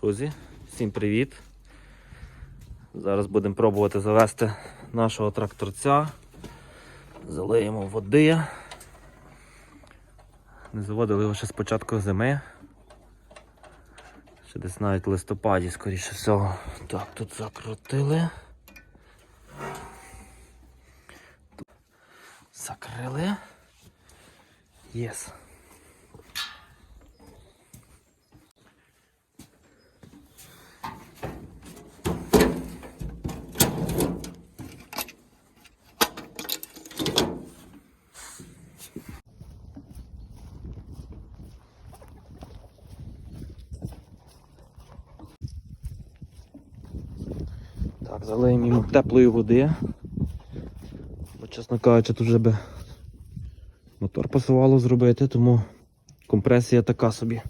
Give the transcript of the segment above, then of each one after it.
Друзі, всім привіт! Зараз будемо пробувати завести нашого тракторця. Залиємо води. Не заводили його ще з початку зими. Ще десь навіть в листопаді, скоріше всього. Так, тут закрутили. Закрили. Єс. Так, залиємо йому теплої води. Бо, чесно кажучи, тут вже би мотор пасувало зробити, тому компресія така собі.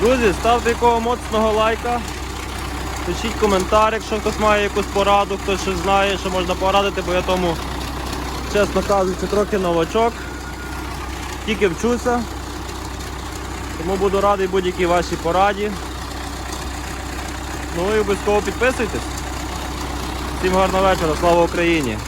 Друзі, ставте якого моцного лайка. Пишіть коментар, якщо хтось має якусь пораду, хтось щось знає, що можна порадити, бо я тому, чесно кажучи, трохи новачок. Тільки вчуся. Тому буду радий будь-якій вашій пораді. Ну і обов'язково підписуйтесь. Всім гарного вечора, слава Україні!